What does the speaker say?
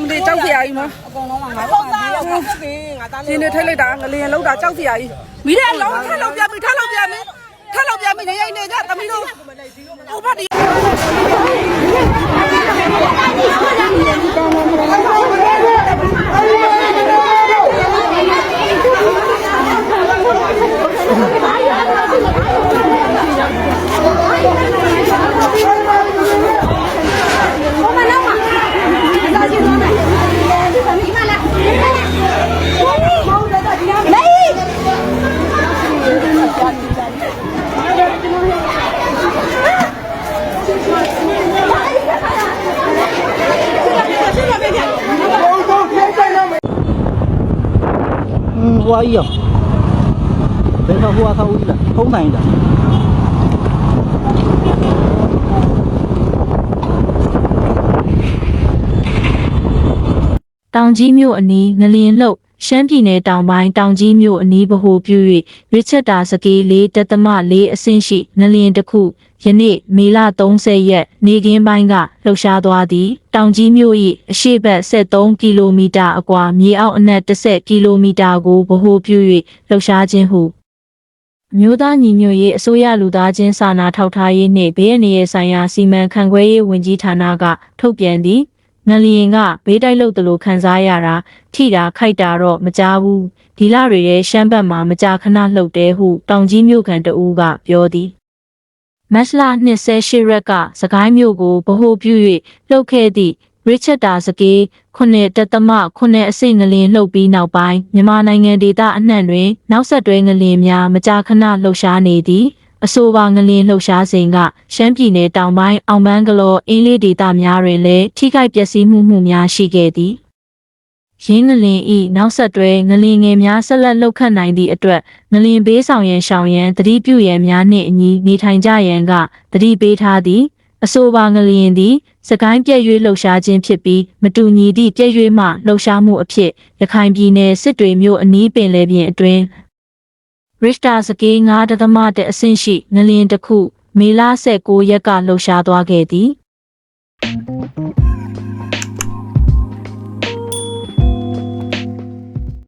မလေးကြောက်စရာကြီးမအကုန်လုံးကငါတို့ကဒီတော့ဟုတ်ပြီငါသားရင်းနေထိုက်လိုက်တာငလျင်လောက်တာကြောက်စရာကြီးမိတဲ့အလုံးထက်လောက်ပြပြီထက်လောက်ပြပြီထက်လောက်ပြပြီနေရိတ်နေကြသမီးတို့ဟို ဘွားကြီးအောင်ဘယ်မှာဘွားဆောက်ဦးလားဖုံးနိုင်တာတောင်ကြီးမြို့အနီးငလျင်လှုပ် ရှမ်းပြည်နယ်တောင်ပိုင်းတောင်ကြီးမြို့အနီးဗဟိုပြု၍ရစ်ချက်တာစကေးလေးတသမလေးအဆင့်ရှိငလျင်တစ်ခုယနေ့မေလ30ရက်နေ့ကင်းပိုင်းကလှုပ်ရှားသွားသည်တောင်ကြီးမြို့၏အရှေ့ဘက်73ကီလိုမီတာအကွာမြေအောက်အနက်10ကီလိုမီတာကိုဗဟိုပြု၍လှုပ်ရှားခြင်းဟုအမျိုးသားညီညွတ်ရေးအစိုးရလူသားချင်းစာနာထောက်ထားရေးနှင့်ဘေးအန္တရာယ်ဆိုင်ရာစီမံခန့်ခွဲရေးဝန်ကြီးဌာနကထုတ်ပြန်သည့် ငလျင်ကဘေးတိုက်လုတ်တလို့ခန်းစားရတာထိတာခိုက်တာတော့မကြားဘူးဒီလတွေရဲ့ရှမ်းဘက်မှာမကြာခဏလှုပ်တယ်ဟုတောင်ကြီးမြို့ခံတဦးကပြောသည်မတ်လ28ရက်ကစကိုင်းမြို့ကိုဗဟိုပြု၍လှုပ်ခဲ့သည့်ရစ်ချက်တာစကေးခုနှစ်တသမခုနှစ်အစိတ်ငလင်လှုပ်ပြီးနောက်ပိုင်းမြန်မာနိုင်ငံဒေသအနှံ့တွင် နောက်ဆက်တွဲငလင်များမကြာခဏလှုပ်ရှားနေသည် အဆိုပါငလင်လှုပ်ရှားစဉ်ကရှမ်းပြည်နယ်တောင်ပိုင်းအောင်ပန်းကလောအင်းလေးဒေသများတွင်လည်းထိခိုက်ပျက်စီးမှုမှုများရှိခဲ့သည်ရင်းငလင်ဤနောက်ဆက်တွဲငလင်ငယ်များဆက်လက်လှုပ်ခတ်နိုင်သည့်အတွက်ငလင်ဘေးဆောင်ရန်ရှောင်ရန်တတိပြုရန်များနှင့်အညီနေထိုင်ကြရန်ကတတိပေးထားသည်အဆိုပါငလျင်သည်စကိုင်းပြည့်ရွေးလှုပ်ရှားခြင်းဖြစ်ပြီးမတူညီသည့်ပြည့်ရွေးမှလှုပ်ရှားမှုအဖြစ်ရခိုင်ပြည်နယ်စစ်တွေမြို့အနီးပင်လယ်ပြင်အတွင်း ရစ်တာစကေး9ဒသမ1အဆင့်ရှိငလျင်တစ်ခု မေလ19ရက်ကလှုပ်ရှားသွားခဲ့သည်